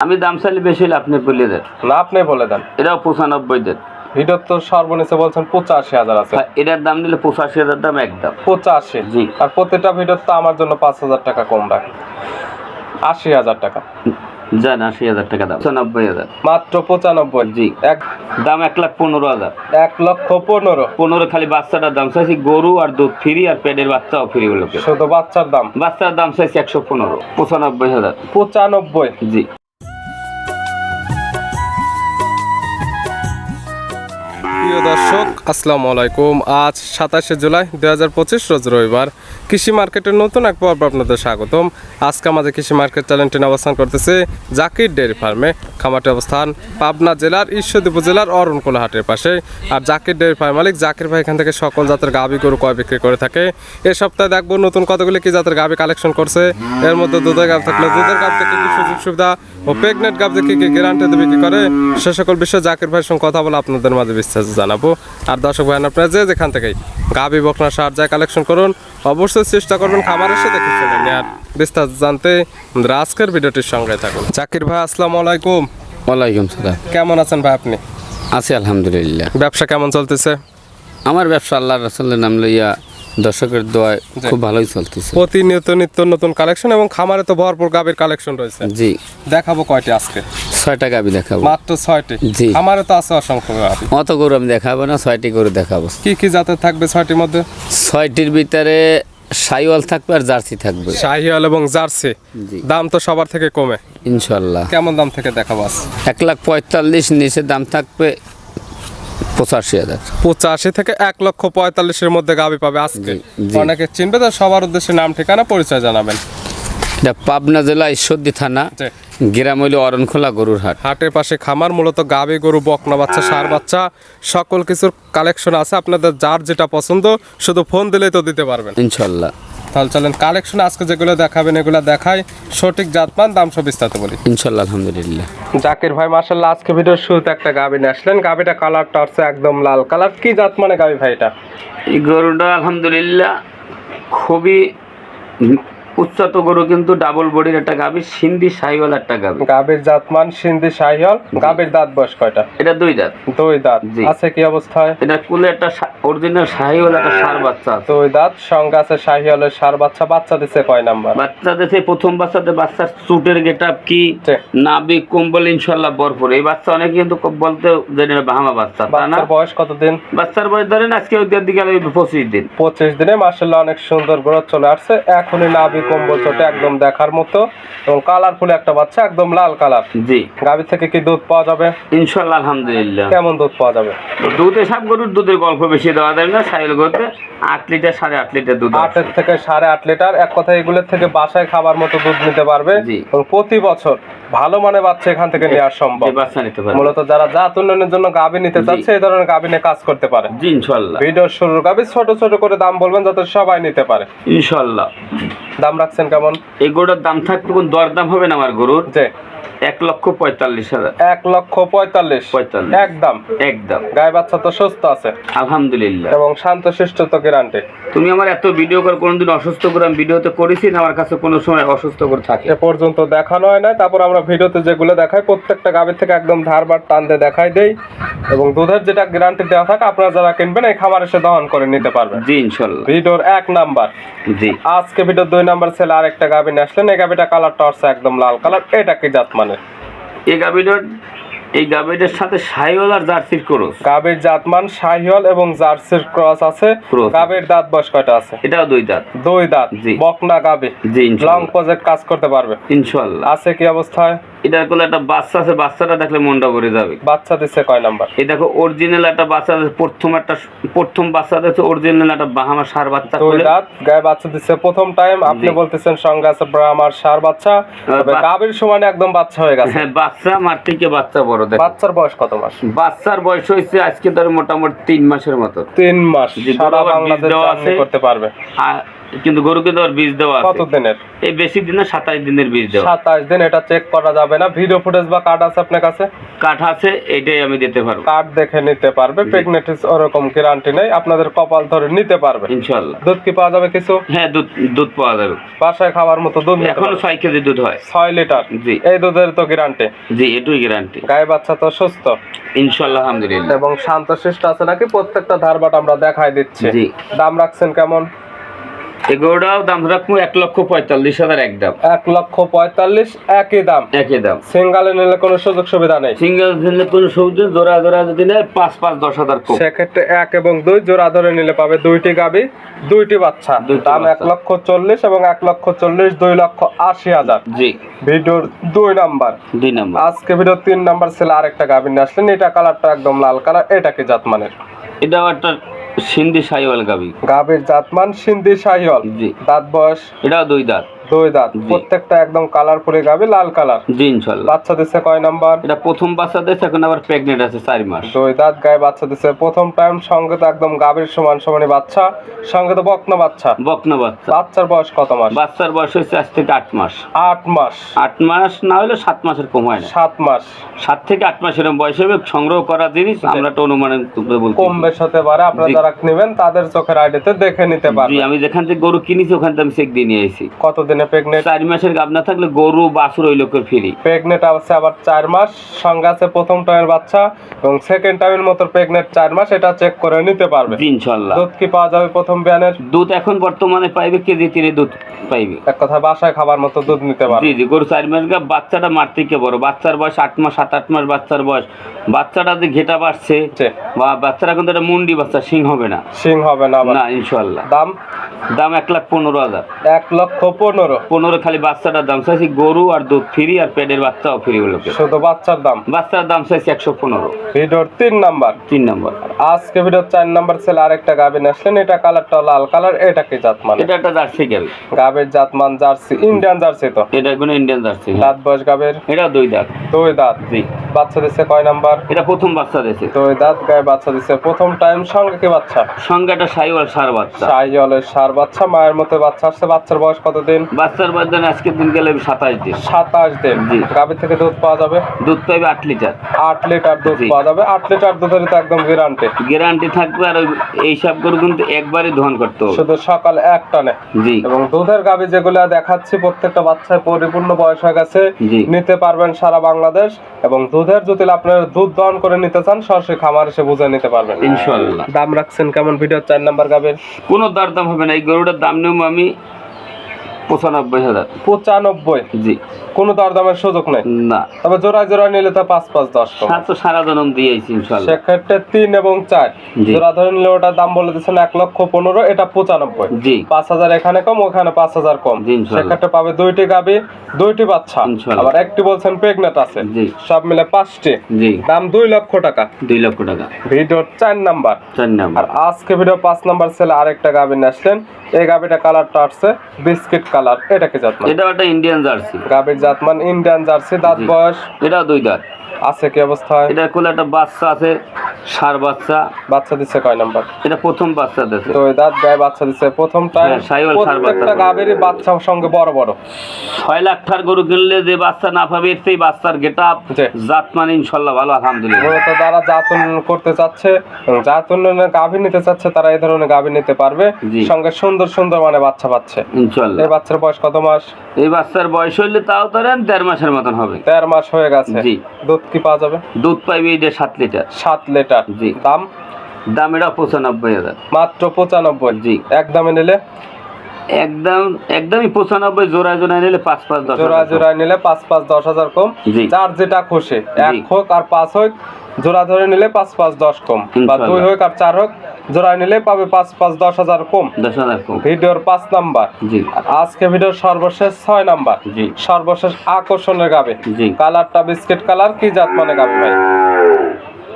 আমি দাম চাইলে বেশি হলে আপনি বলে দেন। না আপনি বলে দেন। এটাও পঁচানব্বই দেন। ভিডিওর তো সর্বনিচে বলছেন পঁচাশি হাজার আছে। হ্যাঁ, এটার দাম নিলে পঁচাশি হাজার দাম একদম। পঁচাশি? জি। আর ভিডিওর তো আমার জন্য পাঁচ হাজার টাকা কম রাখে। আশি হাজার টাকা। যান আশি হাজার টাকা দাম। পঁচানব্বই হাজার। মাত্র পঁচানব্বই? জি। এক দাম এক লাখ পনেরো হাজার। এক লক্ষ পনেরো? পনেরো খালি বাচ্চাটার দাম চাইছি গরু আর দুধ ফ্রি আর পেটের বাচ্চাও ফ্রি গুলোকে শুধু বাচ্চার দাম? বাচ্চার দাম চাইছি একশো পনেরো। পঁচানব্বই হাজার। পঁচানব্বই? জি। প্রিয় দর্শক, আসসালামু আলাইকুম। আজ সাতাশে জুলাই দুই হাজার পঁচিশ, রোজ রবিবার। কৃষি মার্কেটের নতুন এক পর্ব আপনাদের স্বাগতম। আজকে আমাদের কৃষি মার্কেট চ্যানেলটি অবস্থান করতেছে জাকির ডেয়ারি ফার্মে। খামারটি অবস্থান পাবনা জেলার ঈশ্বরদী উপজেলার অরণকুলা হাটের পাশে। আর জাকির ডেয়ারি ফার্ম মালিক জাকির ভাই এখান থেকে সকল জাতের গাভি গরু কয় বিক্রি করে থাকে। এ সপ্তাহে দেখব নতুন কতগুলি কি জাতের গাভি কালেকশন করছে। এর মধ্যে দুধের গাভ থাকলে দুধের গাভ থেকে কি সুযোগ সুবিধা ও প্রেগনেন্ট গাভ থেকে কি গ্যারান্টি দেবে কি করে? সে সকল বিষয়ে জাকির ভাইয়ের সঙ্গে কথা বলে আপনাদের মাঝে বিস্তারিত জানাব। আর দর্শক ভাই আপনারা যে যেখান থেকেই গাভি বকনা সার যায় কালেকশন করুন অবশ্যই চেষ্টা করবেন খাবার এসে দেখে শুনে আর বিস্তারিত জানতে আমাদের আজকের ভিডিওটির সঙ্গে থাকুন। জাকির ভাই আসসালামু আলাইকুম। ওয়ালাইকুম সালাম। কেমন আছেন ভাই আপনি? আছি আলহামদুলিল্লাহ। ব্যবসা কেমন চলতেছে? আমার ব্যবসা আল্লাহ রাসুলের নাম লইয়া দর্শকের দোয়ায় খুব ভালোই চলতেছে। প্রতিনিয়ত নিত্য নতুন কালেকশন এবং খামারে তো ভরপুর গাভীর কালেকশন রয়েছে। জি। দেখাবো কয়টি আজকে? ছয়টা গাবি দেখাবো। মাত্র ছয়টি? জি। খামারে তো আছে অসংখ্য গাভী। অত গরু আমি দেখাবো না ছয়টি গরু দেখাবো। কি কি জাতের থাকবে ছয়টির মধ্যে? ছয়টির ভিতরে শাইওয়াল থাকবে আর জার্সি থাকবে। শাহিয়াল এবং জার্সি। দাম তো সবার থেকে কমে। ইনশাল্লাহ। কেমন দাম থেকে দেখাবো আজ? এক লাখ পঁয়তাল্লিশ নিচে দাম থাকবে পঁচাশি হাজার। পঁচাশি থেকে এক লক্ষ পঁয়তাল্লিশের মধ্যে পাবে আজকে। অনেকে চিনবে তো সবার উদ্দেশ্যে নাম ঠিকানা পরিচয় জানাবেন। এটা পাবনা জেলা ঈশ্বরদী থানা। গ্রাম হইল অরণখোলা গরুর হাট। হাটের পাশে খামার মূলত গাভী গরু বকনা বাচ্চা সার বাচ্চা সকল কিছুর কালেকশন আছে আপনাদের যার যেটা পছন্দ শুধু ফোন দিলেই তো দিতে পারবেন। ইনশাল্লাহ। তাহলে চলেন কালেকশন আজকে যেগুলো দেখাবেন এগুলো দেখাই। সঠিক জাত পান দাম সব বিস্তারিত বলি। ইনশাল্লাহ আলহামদুলিল্লাহ। জাকির ভাই মার্শাল্লাহ আজকে ভিডিওর শুরুতে একটা গাভী নিয়ে আসলেন। গাভীটা কালারটা হচ্ছে একদম লাল। কালার কি জাত মানে গাভী ভাই এটা? এই গরুটা আলহামদুলিল্লাহ খুবই উচ্চত গরু কিন্তু ডাবল বডির একটা গাভি সিন্ধি সাইওয়াল একটা গাভি। গাভীর জাতমান সিন্ধি শাহিয়াল গাভীর দাঁত বয়স কয়টা? এটা দুই দাঁত। দুই দাঁত। আছে কি অবস্থায়? এটা কুলে একটা অরিজিনাল সাহিওয়াল একটা সার বাচ্চা দুই দাঁত সঙ্গে আছে শাহিয়ালের সার বাচ্চা। বাচ্চা দিছে কয় নাম্বার? বাচ্চা দেখে প্রথম বাচ্চাতে বাচ্চার চুটের গেট কি। নাবি কম্বল ইনশাল্লাহ ভরপুর। এই বাচ্চা অনেকে কিন্তু বলতে জানি না বাহামা বাচ্চা তা না? বাচ্চার বয়স কতদিন? বাচ্চার বয়স ধরেন আজকে ওই দিকে পঁচিশ দিন। পঁচিশ দিনে মার্শাল্লাহ অনেক সুন্দর গ্রোথ চলে আসছে। এখনই নাভি কম্বল একদম দেখার মতো। এবং কালারফুল একটা বাচ্চা একদম লাল কালার জি। গাভী থেকে কি দুধ পাওয়া যাবে? ইনশাল্লাহ আলহামদুলিল্লাহ। কেমন দুধ পাওয়া যাবে? দুধে সব গরুর দুধের গল্প বেশি দেওয়া না সাইল গরুতে আট লিটার সাড়ে আট লিটার দুধ। আটের থেকে সাড়ে আট লিটার এক কথা এগুলোর থেকে বাসায় খাবার মতো দুধ নিতে পারবে। জি। প্রতি বছর ভালো মানে বাচ্চা এখান থেকে নেওয়া সম্ভব। বাচ্চা নিতে পারে মূলত যারা জাত উন্নয়নের জন্য গাভী নিতে চাচ্ছে এই ধরনের গাভী নিয়ে কাজ করতে পারে। জি ইনশাল্লাহ ভিডিওর শুরুর গাভী ছোট ছোট করে দাম বলবেন যাতে সবাই নিতে পারে। ইনশাল্লাহ দাম রাখছেন কেমন? এই গরুটার দাম থাকতে কোন দরদাম হবে না আমার গরুর? এক লক্ষ পঁয়তাল্লিশ হাজার। এক লক্ষ পঁয়তাল্লিশ। পঁয়তাল্লিশ। একদম। একদম। গায়ে বাচ্চা তো সুস্থ আছে। আলহামদুলিল্লাহ। এবং শান্ত শিষ্ট তো গ্যারান্টি তুমি আমার এত ভিডিও করে কোনোদিন অসুস্থ করে আমি ভিডিওতে করেছি না আমার কাছে কোনো সময় অসুস্থ করে থাকে। এ পর্যন্ত দেখানো হয় না তারপর আমরা ভিডিওতে যেগুলো দেখাই প্রত্যেকটা গাভীর থেকে একদম ধারবার টান দিয়ে দেখাই দেই। এবং দুধের যেটা গ্যারান্টি দেওয়া থাকে আপনারা যারা কিনবেন এই খামার এসে দহন করে নিতে পারবেন। জি ইনশাল্লাহ। ভিডিওর এক নাম্বার। জি। আজকে ভিডিওর দুই নাম্বার ছেলে আরেকটা গাভী নিয়ে আসলেন এই গাভীটা কালারটা হচ্ছে একদম লাল কালার এটা কি জাত মানে? এই গাভীটার এই গাভীটার সাথে সাইওয়াল আর জার্সির ক্রস। গাভীর জাতমান শাহিওয়াল এবং জার্সির ক্রস আছে। গাভীর দাঁত বয়স কয়টা আছে? এটাও দুই দাঁত। দুই দাঁত। বকনা গাভী। জি লং প্রজেক্ট কাজ করতে পারবে। ইনশাল্লাহ। আছে কি অবস্থায়? এটার কোলে একটা বাচ্চা আছে বাচ্চাটা দেখলে মনটা ভরে যাবে। বাচ্চা দিচ্ছে কয় নাম্বার? এই দেখো অরিজিনাল একটা বাচ্চা আছে প্রথম একটা প্রথম বাচ্চা আছে অরিজিনাল একটা বাহামা সার বাচ্চা। দুই কোলে দাঁত গায়ে বাচ্চা দিচ্ছে প্রথম টাইম আপনি বলতেছেন সঙ্গে আছে ব্রাহ্মার সার বাচ্চা তবে গাভীর সমানে একদম বাচ্চা হয়ে গেছে। হ্যাঁ বাচ্চা মার থেকে বাচ্চা বড় দেখো। বাচ্চার বয়স কত মাস? বাচ্চার বয়স হয়েছে আজকে ধর মোটামুটি তিন মাসের মতো। তিন মাস সারা বাংলাদেশ। করতে পারবে। আর কিন্তু গরু কিন্তু আর বীজ দেওয়া কত দিনের? এই বেশি দিন সাতাশ দিনের বীজ দেওয়া। সাতাশ দিন এটা চেক করা যাবে না। ভিডিও ফুটেজ বা কার্ড আছে আপনার কাছে? কাঠ আছে এটাই আমি দিতে পারব। কার্ড দেখে নিতে পারবে। প্রেগনেন্টিস ওরকম গ্যারান্টি নেই। আপনাদের কপাল ধরে নিতে পারবে। দুধ কি পাওয়া যাবে কিছু? হ্যাঁ দুধ দুধ পাওয়া যাবে। বাসায় খাওয়ার মতো দুধ এখনও। ছয় কেজি দুধ হয়। ছয় লিটার। জি। এই দুধের তো গ্যারান্টি জি এটুই গ্যারান্টি গায়ে বাচ্চা তো সুস্থ। ইনশাল্লাহ আলহামদুলিল্লাহ। এবং শান্তশিষ্ট আছে নাকি? প্রত্যেকটা ধারবাট আমরা দেখাই দিচ্ছি। জি। দাম রাখছেন কেমন? এগুলোটাও দাম রাখব এক লক্ষ পঁয়তাল্লিশ হাজার এক দাম এক লক্ষ পঁয়তাল্লিশ একই দাম। একই দাম। সিঙ্গালে নিলে কোনো সুযোগ সুবিধা নেই। সিঙ্গেল দিলে কোনো সবজি জোড়া জোড়া যদি নেয় পাঁচ পাঁচ দশ হাজার সেক্ষেত্রে এক এবং দুই জোড়া ধরে নিলে পাবে দুইটি গাবি দুইটি বাচ্চা। দাম এক লক্ষ চল্লিশ এবং এক লক্ষ চল্লিশ দুই লক্ষ আশি হাজার। জি। ভিডিওর দুই নাম্বার। দুই নম্বর। আজকে ভিডিও তিন নাম্বার ছিল আরেকটা গাভী নিয়ে আসলেন। এটা কালারটা একদম লাল কালার এটা কি জাতমানের? এটাও একটা সিন্ধি সাইওয়াল গাবি গাভীর জাতমান সিন্ধি সাহিওয়াল। জি। দাঁত বয়স? এটাও দুই দাঁত। দুই দাঁত প্রত্যেকটা একদম কালারফুলি গাভী লাল কালার জি বাচ্চা দিচ্ছে কয় নাম্বার? এটা প্রথম বাচ্চা দিয়েছে এখন আবার প্রেগনেন্ট আছে চার মাস। দুই দাঁত গায়ে বাচ্চা দিচ্ছে প্রথম টাইম সঙ্গে তো একদম গাভীর সমান সমানে বাচ্চা সঙ্গে তো বকনা বাচ্চা। বকনা বাচ্চা। বাচ্চার বয়স কত মাস? বাচ্চার বয়স হচ্ছে আজ থেকে আট মাস। আট মাস। আট মাস না হলে সাত মাসের কম হয় না। সাত মাস। সাত থেকে আট মাস এরকম বয়স হবে সংগ্রহ করা জিনিস আমরা একটা অনুমানে বলছি কম বেশ হতে পারে আপনারা যারা নেবেন তাদের চোখের আইডিতে দেখে নিতে পারবেন। আমি যেখান থেকে গরু কিনেছি ওখান থেকে আমি চেক দিয়ে নিয়ে এসেছি কতদিনে প্রেগনেন্ট চার মাসের গাব না থাকলে গরু বাছুর ওই লোকের ফ্রি প্রেগনেন্ট আছে আবার চার মাস সঙ্গে আছে প্রথম টাইমের বাচ্চা এবং সেকেন্ড টাইমের মতো প্রেগনেন্ট চার মাস এটা চেক করে নিতে পারবে। ইনশাল্লাহ। দুধ কি পাওয়া যাবে প্রথম বিয়ানের? দুধ এখন বর্তমানে পাইবে কেজি তিনে দুধ পাইবে। এক কথা বাসায় খাবার মতো দুধ নিতে পারবে। জি জি গরু চার মাস গাব বাচ্চাটা মার থেকে বড়। বাচ্চার বয়স আট মাস সাত আট মাস বাচ্চার বয়স। বাচ্চাটা যে ঘেটা বাড়ছে বা বাচ্চারা কিন্তু একটা মুন্ডি বাচ্চা সিং হবে না। সিং হবে না না ইনশাল্লাহ। দাম? দাম এক লাখ পনেরো হাজার। এক লক্ষ পনেরো পনেরো খালি বাচ্চাটার দাম চাইছি গরু আর দুধ ফ্রি আর পেটের বাচ্চাও ফ্রি লোকে শুধু বাচ্চার দাম? বাচ্চার দাম চাইছি একশো পনেরো। ভিডিওর তিন নাম্বার। তিন নম্বর। আজকে ভিডিওর চার নাম্বার ছেলে আরেকটা গাভী নিয়ে আসলেন। এটা কালারটা লাল কালার এটা কি জাত মানে এটা একটা জার্সি গাবি গাভীর জাতমান জার্সি ইন্ডিয়ান জার্সি তো? এটা কোনো ইন্ডিয়ান জার্সি দাঁত বয়স গাভীর? এটা দুই দাঁত। দুই দাঁত। জি। বাচ্চা দিচ্ছে কয় নাম্বার? এটা প্রথম বাচ্চা দিয়েছে দুই দাঁত গায়ে বাচ্চা দিচ্ছে প্রথম টাইম সঙ্গে কি বাচ্চা? সঙ্গে একটা সাইওয়াল সার বাচ্চা। সাইজলের সার বাচ্চা মায়ের মতো বাচ্চা আসছে। বাচ্চার বয়স কতদিন? বাচ্চার বাচ্চা আজকের দিন গেলে সাতাশ দিন। সাতাশ দিন। জি। গাভী থেকে দুধ পাওয়া যাবে? দুধ পাইবে আট লিটার। আট লিটার দুধ পাওয়া যাবে। আট লিটার দুধের তো একদম গ্যারান্টি গ্যারান্টি থাকবে আর ওই এইসব গরু কিন্তু একবারই দহন করতে হবে। শুধু সকাল এক টানে। জি। এবং দুধের গাভী যেগুলো দেখাচ্ছি প্রত্যেকটা বাচ্চায় পরিপূর্ণ বয়স হয়ে গেছে। নিতে পারবেন সারা বাংলাদেশ। এবং দুধের যদি আপনারা দুধ দহন করে নিতে চান সরাসরি খামার এসে বুঝে নিতে পারবেন। ইনশাল্লাহ। দাম রাখছেন কেমন? ভিডিও চার নাম্বার গাভীর। কোনো দরদাম হবে না। এই গরুটার দাম নেব আমি পঁচানব্বই হাজার। পঁচানব্বই? জি। কোনো দরদামের সুযোগ নেই? না। তবে জোড়ায় জোড়ায় নিলে তো পাঁচ পাঁচ দশ সাত তো সারা জনম দিয়েছি ইনশাল্লাহ। সেক্ষেত্রে তিন এবং চার। জোড়া ধরে নিলে ওটার দাম বলে দিচ্ছেন এক লক্ষ পনেরো এটা পঁচানব্বই। জি। পাঁচ হাজার এখানে কম ওখানে পাঁচ হাজার কম। সেক্ষেত্রে পাবে দুইটি গাবি দুইটি বাচ্চা। আবার একটি বলছেন প্রেগনেন্ট আছে। সব মিলে পাঁচটি। জি। দাম দুই লক্ষ টাকা। দুই লক্ষ টাকা। ভিডিওর চার নাম্বার। চার নাম্বার। আর আজকে ভিডিও পাঁচ নাম্বার ছেলে আরেকটা গাবি নিয়ে আসলেন। এই গাবিটা কালারটা আসছে বিস্কিট কালার এটা কি জাত এটা একটা ইন্ডিয়ান জার্সি গাবের জাত মানে ইন্ডিয়ান জার্সি দাঁত। বয়স। এটা দুই দাঁত। আছে কি অবস্থায়? এটা কোলে একটা বাচ্চা আছে সার বাচ্চা। বাচ্চা দিচ্ছে কয় নাম্বার? এটা প্রথম বাচ্চা দিয়েছে তো দাঁত গায়ে বাচ্চা দিচ্ছে প্রথম টাইম হ্যাঁ, সাইওয়াল সার বাচ্চা। প্রত্যেকটা গাবিরই বাচ্চার সঙ্গে বড় বড়। ছয় লাখ টাকার গরু কিনলে যে বাচ্চা না পাবে সেই বাচ্চার গেট আপ জি। জাত মানে ইনশাল্লাহ ভালো আলহামদুলিল্লাহ। মূলত যারা জাত উন্নয়ন করতে চাচ্ছে এবং জাত উন্নয়নের গাভী নিতে চাচ্ছে তারা এই ধরনের গাভী নিতে পারবে। সঙ্গে সুন্দর সুন্দর মানে বাচ্চা পাচ্ছে। ইনশাল্লাহ। এই বাচ্চার বয়স কত মাস? এই বাচ্চার বয়স হইলে তাও ধরেন দেড় মাসের মতন হবে। দেড় মাস হয়ে গেছে। জি। দুধ কি পাওয়া যাবে? দুধ পাইবে যে সাত লিটার। সাত লিটার। জি। দাম? দাম এটা পঁচানব্বই হাজার। মাত্র পঁচানব্বই। জি। এক দামে নিলে একদম একদমই পঁচানব্বই জোড়ায় জোড়ায় নিলে পাঁচ পাঁচ দশ জোড়া জোড়ায় নিলে পাঁচ পাঁচ দশ হাজার কম। যার যেটা খুশি এক হোক আর পাঁচ হোক জোড়া ধরে নিলে পাঁচ পাঁচ দশ কম। বা দুই হোক আর চার হোক জোড়ায় নিলে পাবে পাঁচ পাঁচ দশ হাজার কম। দশ হাজার কম। ভিডিওর পাঁচ নাম্বার। জি। আজকে ভিডিওর সর্বশেষ ছয় নাম্বার। জি। সর্বশেষ আকর্ষণের গাবে জি। কালারটা বিস্কিট কালার কি জাত মানে গাবে ভাই?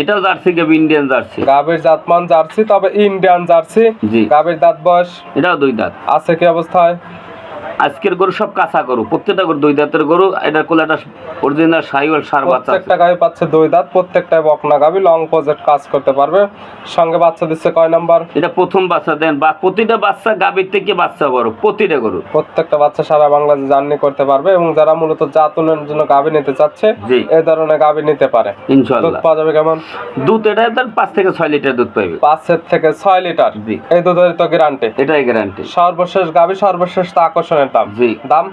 এটাও জার্সি গাবি ইন্ডিয়ান জার্সি। গাবের জাতমান জার্সি তবে ইন্ডিয়ান জার্সি। জি। গাবের দাঁত বয়স? এটাও দুই দাঁত। আছে কি অবস্থায়? আজকের গরু সব কাঁচা গরু প্রত্যেকটা গরু দুই দাঁতের গরু এটা কোলাটা অরিজিনাল সাইওয়াল সার বাচ্চা। প্রত্যেকটা গাভি পাচ্ছে দুই দাঁত প্রত্যেকটাই বকনা গাভি লং প্রজেক্ট কাজ করতে পারবে। সঙ্গে বাচ্চা দিচ্ছে কয় নাম্বার? এটা প্রথম বাচ্চা দেন বা প্রতিটা বাচ্চা গাভীর থেকে বাচ্চা বড় প্রতিটা গরু। প্রত্যেকটা বাচ্চা সারা বাংলাদেশ জার্নি করতে পারবে এবং যারা মূলত জাতনের জন্য গাভি নিতে চাচ্ছে। এই ধরনের গাভি নিতে পারে। ইনশাআল্লাহ দুধ পাওয়া যাবে কেমন? দুধ এটা তার পাঁচ থেকে ছয় লিটার দুধ পাইবে। পাঁচের থেকে ছয় লিটার। এই দুধের তো গ্যারান্টি এটাই গ্যারান্টি সর্বশেষ গাভি সর্বশেষ তো আকর্ষণের দাম? জি। দাম?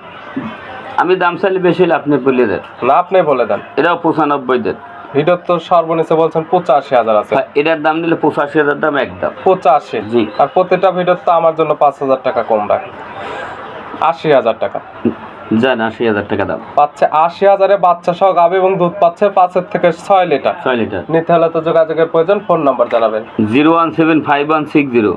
আমি দাম চাইলে বেশি হলে আপনি বলে দেন। না আপনি বলে দেন। এটাও পঁচানব্বই দেন। ভিডিওর তো সর্বনিচে বলছেন পঁচাশি হাজার আছে। হ্যাঁ, এটার দাম নিলে পঁচাশি হাজার দাম একদম। পঁচাশি? জি। আর প্রতিটা ভিডিওর তো আমার জন্য পাঁচ হাজার টাকা কম রাখে। আশি হাজার টাকা। যান আশি হাজার টাকা দাম। পাচ্ছে আশি হাজারে বাচ্চা সহ গাভি এবং দুধ পাচ্ছে পাঁচের থেকে ছয় লিটার। ছয় লিটার। নিতে হলে তো যোগাযোগের প্রয়োজন ফোন নাম্বার জানাবেন। Zero one seven five one six zero.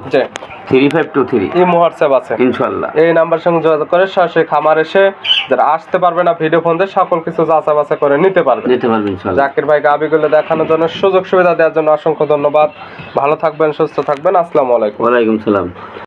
Three five two three. এই হোয়াটসঅ্যাপ আছে। ইনশাল্লাহ। এই নাম্বার সঙ্গে যোগাযোগ করে সরাসরি খামার এসে যারা আসতে পারবে না ভিডিও ফোন দিয়ে সকল কিছু যাচা বাচা করে নিতে পারবে। নিতে ইনশাল্লাহ। জাকির ভাই গাবিগুলো দেখানোর জন্য সুযোগ সুবিধা দেওয়ার জন্য অসংখ্য ধন্যবাদ। ভালো থাকবেন সুস্থ থাকবেন। আসসালামু আলাইকুম। ওয়ালাইকুম সালাম।